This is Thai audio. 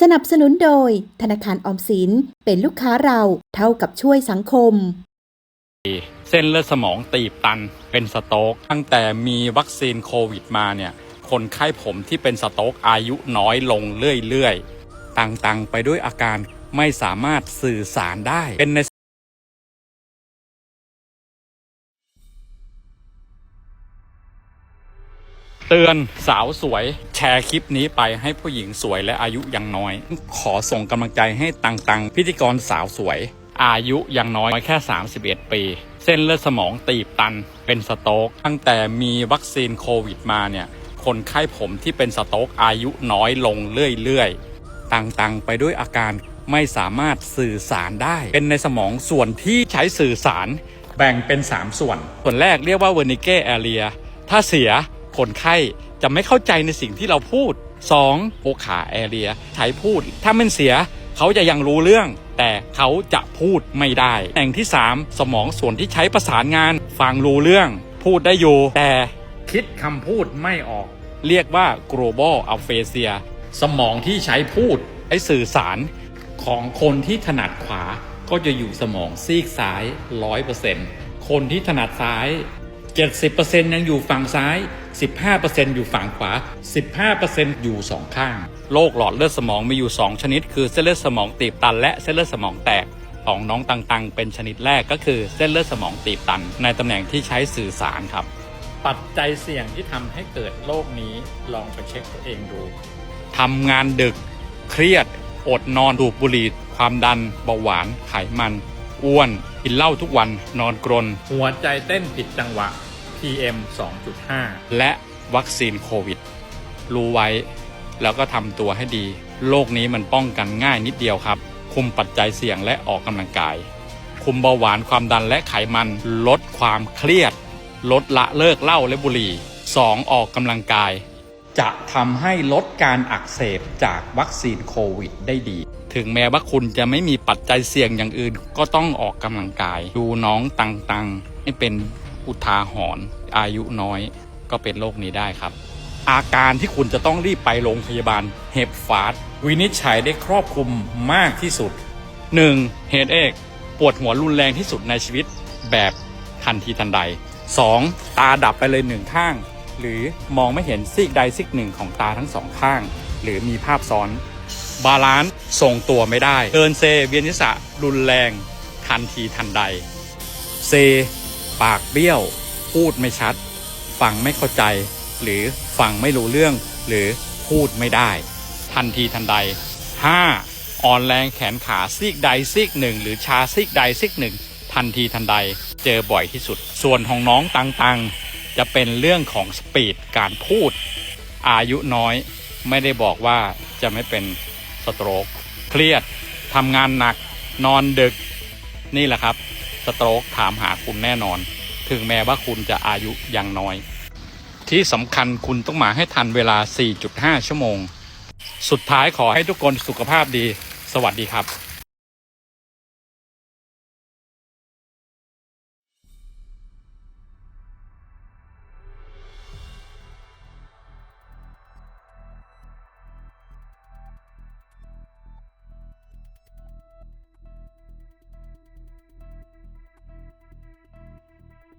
สนับสนุนโดย ธนาคารออมสินเป็นลูกค้าเราเท่ากับช่วยสังคม เส้นเลือดสมองตีบตันเป็นสโตรกตั้งแต่มีวัคซีนโควิดมาเนี่ย คนไข้ผมที่เป็นสโตรกอายุน้อยลงเรื่อยๆ ต่างๆ ไปด้วยอาการไม่สามารถสื่อสารได้ เป็นใน เตือนสาวสวยแชร์คลิปนี้ไปให้ผู้หญิงสวยและอายุยังน้อย ขอส่งกำลังใจให้ตังๆ พิธีกรสาวสวย อายุยังน้อยแค่ 31 ปี เส้นเลือดสมองตีบตัน เป็นสโตกตั้งแต่มีวัคซีนโควิดมาเนี่ย คนไข้ผมที่เป็นสโตกอายุน้อยลงเรื่อยๆ ต่างๆ ไปด้วยอาการไม่สามารถสื่อสารได้ เป็นในสมองส่วนที่ใช้สื่อสาร แบ่งเป็น 3 ส่วน ส่วนแรกเรียกว่าเวอร์นิเกแอเรียถ้าเสีย คนไข้จะไม่เข้าใจในสิ่งที่เราพูด 2. โอขาแอเรียใช้พูด ถ้ามันเสียเขาจะยังรู้เรื่อง แต่เขาจะพูดไม่ได้แห่งที่ 3 สมองส่วนที่ใช้ประสานงาน ฟังรู้เรื่อง พูดได้อยู่ แต่คิดคำพูดไม่ออก เรียกว่า global aphasia สมองที่ใช้พูดไอ้สื่อสารของคนที่ถนัดขวาก็จะอยู่สมองซีกซ้าย 100%คนที่ถนัดซ้าย 70%ยังอยู่ฝั่งซ้าย 15%อยู่ฝั่งขวา 15%อยู่สองข้าง โรคหลอดเลือดสมองมีอยู่ 2 ชนิด คือเส้นเลือดสมองตีบตัน และเส้นเลือดสมองแตกของน้องตังๆ เป็นชนิดแรกก็คือเส้นเลือดสมองตีบตัน ในตำแหน่งที่ใช้สื่อสารครับ ปัจจัยเสี่ยงที่ทำให้เกิดโรคนี้ลองไปเช็คตัวเองดูทำงานดึก เครียด อดนอนดูดบุหรี่ ความดัน เบาหวาน ไขมัน อ้วน กินเหล้าทุกวัน นอนกรน หัวใจเต้นผิดจังหวะ PM 2.5 และวัคซีนโควิด รู้ไว้ แล้วก็ทำตัวให้ดี โรคนี้มันป้องกันง่ายนิดเดียวครับ คุมปัจจัยเสี่ยงและออกกำลังกาย คุมเบาหวานความดันและไขมัน ลดความเครียด ลดละเลิกเหล้าและบุหรี่ 2. ออกกำลังกาย จะทำให้ลดการอักเสบจากวัคซีนโควิดได้ดี ถึงแม้ว่าคุณจะไม่มีปัจจัยเสี่ยงอย่างอื่น ก็ต้องออกกำลังกาย ดูน้องตังๆให้เป็น อุทาหรณ์อายุน้อยก็เป็นโรคนี้ได้ครับ อาการที่คุณจะต้องรีบไปโรงพยาบาลเห็บฟาดวินิจฉัยได้ครอบคลุมมากที่สุด 1. เฮดเอกปวดหัวรุนแรงที่สุดในชีวิตแบบทันทีทันใด 2. ตาดับไปเลยหนึ่งข้าง หรือมองไม่เห็นซีกใดซีกหนึ่งของตาทั้งสองข้าง หรือมีภาพซ้อน บาลานซ์ทรงตัวไม่ได้ เดินเซเวียนศีรษะรุนแรงทันทีทันใดเซ ปากเบี้ยว พูดไม่ชัด ฟังไม่เข้าใจ หรือฟังไม่รู้เรื่อง หรือพูดไม่ได้ ทันทีทันใด 5. อ่อนแรงแขนขาซีกใดซีกหนึ่ง หรือชาซีกใดซีกหนึ่ง ทันทีทันใดเจอบ่อยที่สุด ส่วนของน้องตังๆ จะเป็นเรื่องของสปีดการพูด อายุน้อยไม่ได้บอกว่าจะไม่เป็นสโตรกเครียดทำงานหนัก นอนดึกนี่แหละครับ โตรกถามหาคุณแน่นอน ถึงแม้ว่าคุณจะอายุยังน้อย ที่สำคัญคุณต้องมาให้ทันเวลา 4.5 ชั่วโมง สุดท้ายขอให้ทุกคนสุขภาพดี สวัสดีครับ